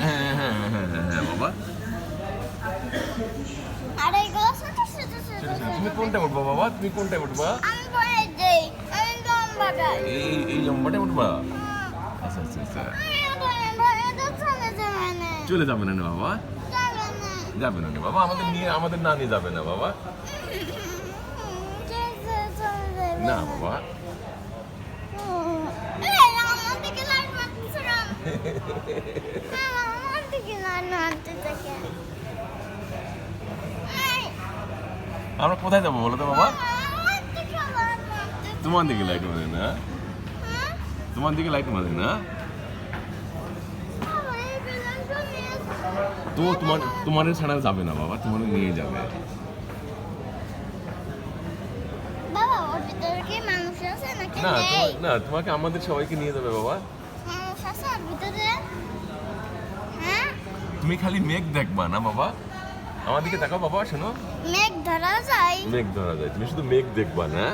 হ্যাঁ হ্যাঁ হ্যাঁ হ্যাঁ হ্যাঁ বাবা তুমি কোনটা উঠবা বাবা তুমি কোনটা উঠবা এই এই লম্বাটা উঠবা আচ্ছা আচ্ছা আচ্ছা চলে যাবে না বাবা যাবে না না বাবা আমাদের নিয়ে আমাদের না নিয়ে যাবে না বাবা না বাবা আমরা কোথায় যাব বলো তো বাবা? তোমার দিকে লাইট মারে না তোমার দিকে লাইট মারে না তো তোমার তোমার ছাড়া যাবে না বাবা তোমার নিয়ে যাবে। না তোমাকে আমাদের সবাইকে নিয়ে যাবে বাবা। ভিতরে? হ্যাঁ? তুমি খালি মেঘ দেখবা না বাবা? আমার দিকে তাকাও বাবা শোনো। মেঘ ধরা যায়। মেঘ ধরা যায়। তুমি শুধু মেঘ দেখবা না।